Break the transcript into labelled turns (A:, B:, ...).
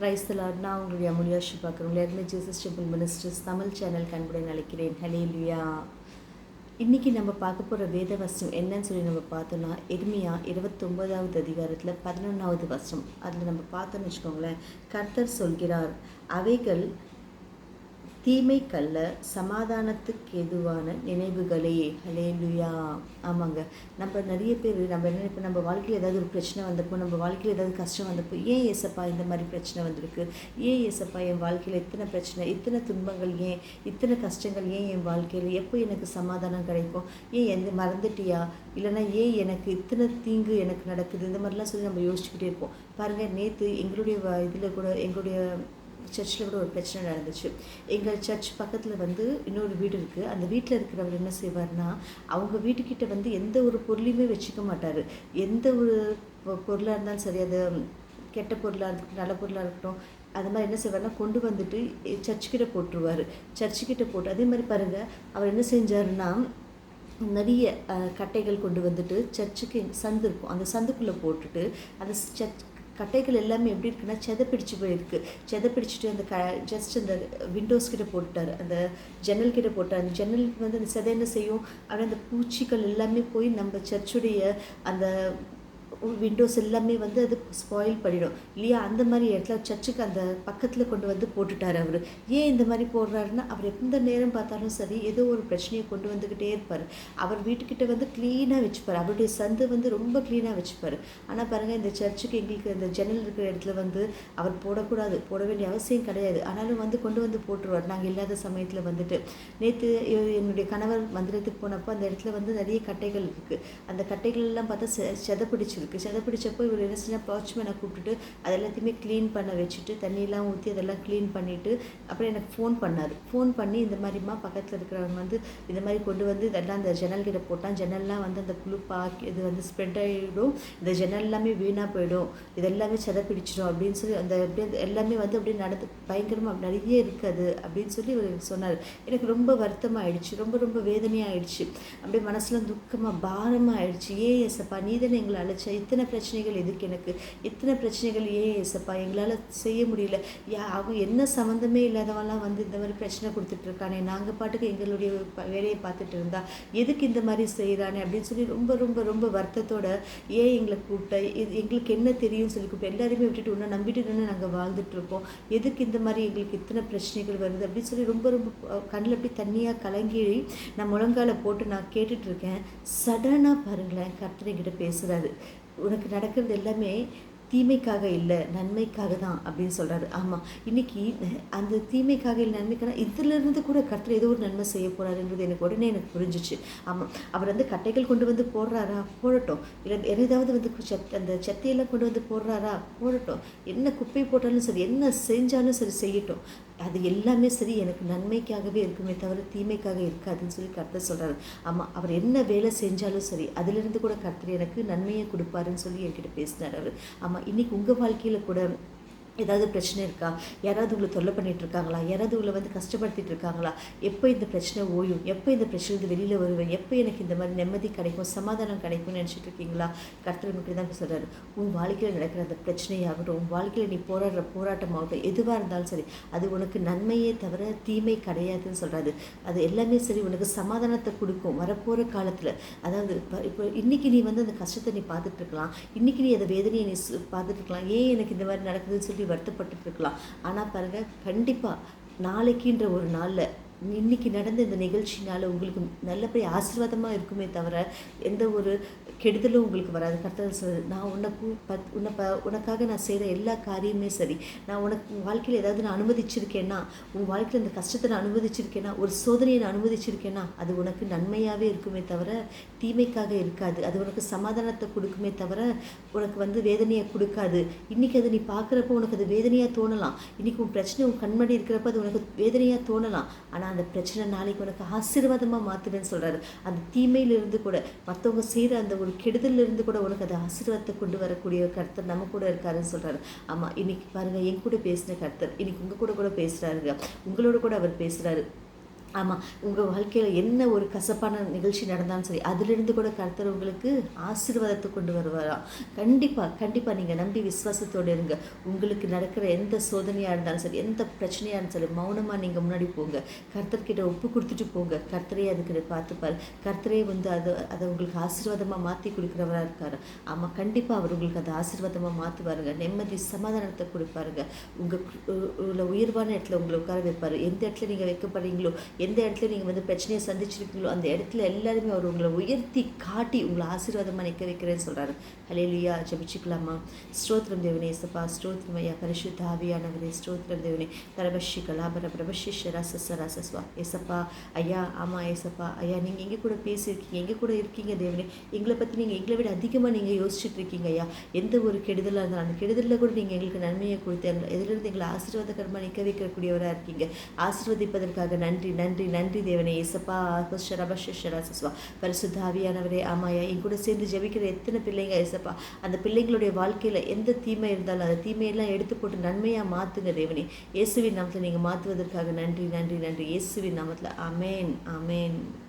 A: கிரைஸ்தலார் நான் உங்களுடைய அமுலியா பார்க்குறேன் உங்களை Jesus temple ministers Tamil channel கண்புடன் அழைக்கிறேன். ஹலே லுயா இன்றைக்கி நம்ம பார்க்க போகிற வேத வசனம் என்னன்னு சொல்லி நம்ம பார்த்தோம்னா எருமையா இருபத்தொம்போதாவது அதிகாரத்தில் பதினொன்றாவது வசனம். அதில் நம்ம பார்த்தோன்னு வச்சுக்கோங்களேன் கர்த்தர் சொல்கிறார் அவைகள் தீமைக்கல்ல சமாதானத்துக்கு எதுவான நினைவுகளே? ஹலேலுயா ஆமாங்க. நம்ம நிறைய பேர் நம்ம என்ன இப்போ நம்ம வாழ்க்கையில் ஏதாவது ஒரு பிரச்சனை வந்தப்போ நம்ம வாழ்க்கையில் ஏதாவது கஷ்டம் வந்தப்போ ஏன் ஏசப்பா இந்த மாதிரி பிரச்சனை வந்திருக்கு? ஏன் ஏசப்பா என் வாழ்க்கையில் இத்தனை பிரச்சனை இத்தனை துன்பங்கள் ஏன் இத்தனை கஷ்டங்கள் ஏன் என் வாழ்க்கையில்? எப்போ எனக்கு சமாதானம் கிடைக்கும்? ஏன் எந்த மறந்துட்டியா? இல்லைன்னா ஏன் எனக்கு இத்தனை தீங்கு எனக்கு நடக்குது? இந்த மாதிரிலாம் சொல்லி நம்ம யோசிச்சுக்கிட்டே இருப்போம். பாருங்கள் நேற்று எங்களுடைய இதில் கூட எங்களுடைய சர்ச்சில் கூட ஒரு பிரச்சனை நடந்துச்சு. எங்கள் சர்ச் பக்கத்தில் வந்து இன்னொரு வீடு இருக்குது அந்த வீட்டில் இருக்கிறவர் என்ன செய்வார்னா அவங்க வீட்டுக்கிட்ட வந்து எந்த ஒரு பொருளையுமே வச்சுக்க மாட்டார். எந்த ஒரு பொருளாக இருந்தாலும் சரி அது கெட்ட பொருளாக இருக்கட்டும் நல்ல பொருளாக இருக்கட்டும் அது மாதிரி என்ன செய்வார்னா கொண்டு வந்துட்டு சர்ச்சுக்கிட்ட போட்டுருவார். சர்ச்சுக்கிட்ட போட்டு அதே மாதிரி பாருங்கள் அவர் என்ன செஞ்சாருன்னா நிறைய கட்டைகள் கொண்டு வந்துட்டு சர்ச்சுக்கு சந்து இருக்கும். அந்த சந்துக்குள்ளே போட்டுட்டு அந்த சர்ச் கட்டைகள் எல்லாமே எப்படி இருக்குன்னா செதப்பிடிச்சு போயிருக்கு. செதப்பிடிச்சிட்டு அந்த க ஜஸ்ட் அந்த விண்டோஸ் கிட்ட போட்டார் அந்த ஜன்னல் கிட்ட போட்டார். அந்த ஜன்னலுக்கு வந்து அந்த செதை என்ன செய்யும்? ஆனால் அந்த பூச்சிகள் எல்லாமே போய் நம்ம சர்ச்சுடைய அந்த விண்டோஸ் எல்லாமே வந்து அது ஸ்பாயில் பண்ணிடும். இல்லையா? அந்த மாதிரி இடத்துல சர்ச்சுக்கு அந்த பக்கத்தில் கொண்டு வந்து போட்டுட்டார் அவர். ஏன் இந்த மாதிரி போடுறாருன்னா அவர் எந்த நேரம் பார்த்தாலும் சரி ஏதோ ஒரு பிரச்சனையை கொண்டு வந்துக்கிட்டே இருப்பார். அவர் வீட்டுக்கிட்ட வந்து க்ளீனாக வச்சுப்பார். அவருடைய சந்து வந்து ரொம்ப க்ளீனாக வச்சுப்பார். ஆனால் பாருங்கள் இந்த சர்ச்சுக்கு எங்களுக்கு இந்த ஜன்னல் இருக்கிற இடத்துல வந்து அவர் போடக்கூடாது. போட வேண்டிய அவசியம் கிடையாது. ஆனாலும் வந்து கொண்டு வந்து போட்டுருவார். நாங்கள் இல்லாத சமயத்தில் வந்துட்டு. நேற்று என்னுடைய கணவர் மந்திரத்துக்கு போனப்போ அந்த இடத்துல வந்து நிறைய கட்டைகள் இருக்குது அந்த கட்டைகள் எல்லாம் பார்த்தா செ செதப்பிடிச்சிருக்கு. இருக்குது செதை பிடிச்சப்போ இவர் என்ன செஞ்சால் வாட்ச்மேனை கூப்பிட்டுட்டு அது எல்லாத்தையுமே க்ளீன் பண்ண வச்சுட்டு தண்ணியெல்லாம் ஊற்றி அதெல்லாம் க்ளீன் பண்ணிவிட்டு அப்புறம் எனக்கு ஃபோன் பண்ணார். ஃபோன் பண்ணி இந்த மாதிரிமா பக்கத்தில் இருக்கிறவங்க வந்து இந்த மாதிரி கொண்டு வந்து இதெல்லாம் அந்த ஜன்னல் கிட்ட போட்டால் ஜன்னல்லாம் வந்து அந்த புழு பாக்கி இது வந்து ஸ்ப்ரெட் ஆகிடும் இந்த ஜன்னல் எல்லாமே வீணாக போயிடும். இதெல்லாமே செதை பிடிச்சிடும் அப்படின்னு சொல்லி அந்த அப்படியே எல்லாமே வந்து அப்படியே நடந்து பயங்கரமாக நிறைய இருக்குது அப்படின்னு சொல்லி இவர் சொன்னார். எனக்கு ரொம்ப வருத்தமாக ஆயிடுச்சு ரொம்ப ரொம்ப வேதனையாக ஆயிடுச்சு அப்படியே மனசில் துக்கமாக பாரமாக ஆயிடுச்சு ஏ எஸ்ப்பா நீ தானே எங்களை அழைச்ச? இத்தனை பிரச்சனைகள் எதுக்கு எனக்கு? இத்தனை பிரச்சனைகள் ஏன் ஏசப்பா? எங்களால் செய்ய முடியல. யா அவங்க என்ன சம்மந்தமே இல்லாதவெல்லாம் வந்து இந்த மாதிரி பிரச்சனை கொடுத்துட்ருக்கானே நாங்கள் பாட்டுக்கு எங்களுடைய வேலையை பார்த்துட்டு இருந்தா எதுக்கு இந்த மாதிரி செய்கிறானே அப்படின்னு சொல்லி ரொம்ப ரொம்ப ரொம்ப வருத்தத்தோட ஏன் எங்களை கூப்பிட்ட? இது எங்களுக்கு என்ன தெரியும்னு சொல்லி கூப்பிட்டு. எல்லாருமே விட்டுட்டு ஒன்று நம்பிட்டு நின்று நாங்கள் வாழ்ந்துட்டுருக்கோம் எதுக்கு இந்த மாதிரி எங்களுக்கு இத்தனை பிரச்சனைகள் வருது அப்படின்னு சொல்லி ரொம்ப ரொம்ப கண்ணில் அப்படி தண்ணியாக கலங்கி நான் முழங்கால போட்டு நான் கேட்டுட்ருக்கேன் சடனாக பாருங்களேன் கர்த்தனை பேசுகிறாரு உனக்கு நடக்கிறது எல்லாமே தீமைக்காக இல்லை நன்மைக்காக தான் அப்படின்னு சொல்கிறாரு ஆமாம் இன்றைக்கி அந்த தீமைக்காக இல்லை நன்மைக்காக இதிலிருந்து கூட கர்த்தர் ஏதோ ஒரு நன்மை செய்ய போகிறாருன்றது எனக்கு உடனே எனக்கு புரிஞ்சிச்சு. ஆமாம் அவர் வந்து கட்டைகள் கொண்டு வந்து போடுறாரா? போடட்டும். இல்லை ஏதாவது வந்து செத் அந்த செத்தையெல்லாம் கொண்டு வந்து போடுறாரா? போடட்டும். என்ன குப்பை போட்டாலும் சரி என்ன செஞ்சாலும் சரி செய்யட்டும். அது எல்லாமே சரி எனக்கு நன்மைக்காகவே இருக்குமே தவிர தீமைக்காக இருக்காதுன்னு சொல்லி கர்த்தர் சொல்கிறாரு ஆமாம் அவர் என்ன வேலை செஞ்சாலும் சரி அதிலிருந்து கூட கர்த்தர் எனக்கு நன்மையை கொடுப்பாருன்னு சொல்லி என்கிட்ட பேசினார் அவர். ஆமாம் இன்றைக்கி உங்கள் வாழ்க்கையில் கூட ஏதாவது பிரச்சனை இருக்கா? யாராவது உங்களை தொல்லை பண்ணிகிட்டு இருக்காங்களா யாராவது உங்களை வந்து கஷ்டப்படுத்திட்டு இருக்காங்களா எப்போ இந்த பிரச்சனை ஓயும்? எப்போ இந்த பிரச்சனை வெளியில் வருவேன்? எப்போ எனக்கு இந்த மாதிரி நிம்மதி கிடைக்கும் சமாதானம் கிடைக்கும்னு நினச்சிட்டு இருக்கீங்களா கர்த்தர் இப்படி தான் சொல்கிறாரு உன் வாழ்க்கையில் நடக்கிற அந்த பிரச்சனையாகட்டும் உன் வாழ்க்கையில் நீ போராடுற போராட்டமாகட்டும் எதுவாக இருந்தாலும் சரி அது உனக்கு நன்மையே தவிர தீமை கிடையாதுன்னு சொல்கிறாரு அது எல்லாமே சரி உனக்கு சமாதானத்தை கொடுக்கும். வரப்போகிற காலத்தில் அதாவது இப்போ இன்றைக்கி நீ வந்து அந்த கஷ்டத்தை நீ பார்த்துட்டு இருக்கலாம் இன்றைக்கி நீ அதை வேதனையை நீ பார்த்துட்டு இருக்கலாம் ஏன் எனக்கு இந்த மாதிரி நடக்குதுன்னு சொல்லி வருத்தப்பட்டு இருக்கலாம். ஆனால் பாருங்கள் கண்டிப்பாக நாளைக்குன்ற ஒரு நாளில் இன்னைக்கு நடந்த இந்த நிகழ்ச்சினால உங்களுக்கு நல்லபடியாக ஆசீர்வாதமாக இருக்குமே தவிர எந்த ஒரு கெடுதலும் உங்களுக்கு வராது. கர்த்தர் நான் உனக்கு பத் உன்னை ப உனக்காக நான் செய்கிற எல்லா காரியமே சரி. நான் உனக்கு உன் வாழ்க்கையில் ஏதாவது நான் அனுமதிச்சிருக்கேன்னா உன் வாழ்க்கையில் இந்த கஷ்டத்தை நான் அனுமதிச்சிருக்கேன்னா ஒரு சோதனையை நான் அனுமதிச்சிருக்கேன்னா அது உனக்கு நன்மையாகவே இருக்குமே தவிர தீமைக்காக இருக்காது. அது உனக்கு சமாதானத்தை கொடுக்குமே தவிர உனக்கு வந்து வேதனையை கொடுக்காது. இன்றைக்கி அது நீ பார்க்குறப்போ உனக்கு அது வேதனையாக தோணலாம். இன்றைக்கி உன் பிரச்சனை உன் கண்மணி இருக்கிறப்ப அது உனக்கு வேதனையாக தோணலாம். ஆனால் அந்த பிரச்சனை நாளைக்கு உனக்கு ஆசீர்வாதமாக மாற்றுவேன்னு சொல்கிறாரு அந்த தீமையிலிருந்து கூட மற்றவங்க செய்கிற அந்த ஒரு கெடுதலிருந்து கூட உனக்கு அது ஆசீர்வாதத்தை கொண்டு வரக்கூடிய கருத்தர் நம்ம கூட இருக்காருன்னு சொல்கிறாரு ஆமாம் இன்றைக்கி பாருங்கள் என் கூட பேசின கருத்தர் இன்றைக்கி உங்கள் கூட கூட பேசுகிறாருங்க உங்களோட கூட அவர் பேசுகிறாரு ஆமாம் உங்கள் வாழ்க்கையில் என்ன ஒரு கசப்பான நிகழ்ச்சி நடந்தாலும் சரி அதிலிருந்து கூட கர்த்தர் உங்களுக்கு ஆசீர்வாதத்தை கொண்டு வருவாராம் கண்டிப்பாக கண்டிப்பாக நீங்கள் நம்பி விசுவாசத்தோடு இருங்க. உங்களுக்கு நடக்கிற எந்த சோதனையாக இருந்தாலும் சரி எந்த பிரச்சனையாக இருந்தாலும் சரி மௌனமாக நீங்கள் முன்னாடி போங்க. கர்த்தர்கிட்ட ஒப்பு கொடுத்துட்டு போங்க. கர்த்தரே அதுக்கு பார்த்துப்பார். கர்த்தரே வந்து அதை அதை உங்களுக்கு ஆசீர்வாதமாக மாற்றி கொடுக்குறவராக இருக்கார். ஆமாம் கண்டிப்பாக அவர் உங்களுக்கு அதை ஆசீர்வாதமாக மாற்றுவாருங்க நிம்மதி சமாதானத்தை கொடுப்பாருங்க. உங்கள் உள்ள உயர்வான இடத்துல உங்களை உட்கார வைப்பார். எந்த இடத்துல நீங்கள் வைக்கப்படுறீங்களோ எந்த இடத்துல நீங்கள் வந்து பிரச்சனையை சந்திச்சிருக்கீங்களோ அந்த இடத்துல எல்லாருமே அவர் உங்களை உயர்த்தி காட்டி உங்களை ஆசீர்வாதமாக நிற்க வைக்கிறேன்னு சொல்கிறாரு ஹலேலியா ஜபிச்சுக்கலாமா? ஸ்ரோத்ரம் தேவனே சபா ஸ்ரோத்ரம் ஐயா பரிசுத்த ஆவியானவரே ஸ்ரோத்ரம் தேவனே. பரபஷி கலாபர பிரபஷி ஷராச ராசஸ்வா எசப்பா ஐயா ஆமாம் ஏசப்பா ஐயா நீங்கள் எங்கே கூட பேசியிருக்கீங்க? எங்கே கூட இருக்கீங்க தேவனே? எங்களை பற்றி நீங்கள் எங்களை விட அதிகமாக நீங்கள் யோசிச்சுட்டு இருக்கீங்க ஐயா. எந்த ஒரு கெடுதலாக இருந்தாலும் அந்த கெடுதலில் கூட நீங்கள் எங்களுக்கு நன்மையை கொடுத்து எதிலிருந்து எங்களை ஆசீர்வாதகரமாக நிற்க வைக்கக்கூடியவராக இருக்கீங்க. ஆசீர்வதிப்பதற்காக நன்றி நன்றி. நன்றி நன்றி தேவனே. ஏசப்பா ரபஷரா பரிசுத்தாவியானவரே ஆமாயா. என் கூட சேர்ந்து ஜெபிக்கிற எத்தனை பிள்ளைங்க ஏசப்பா. அந்த பிள்ளைங்களுடைய வாழ்க்கையில் எந்த தீமை இருந்தாலும் அந்த தீமையெல்லாம் எடுத்து போட்டு நன்மையாக மாற்றுங்க தேவனே. இயேசுவின் நாமத்தில் நீங்கள் மாற்றுவதற்காக நன்றி நன்றி நன்றி. இயேசுவின் நாமத்தில். அமேன் அமேன்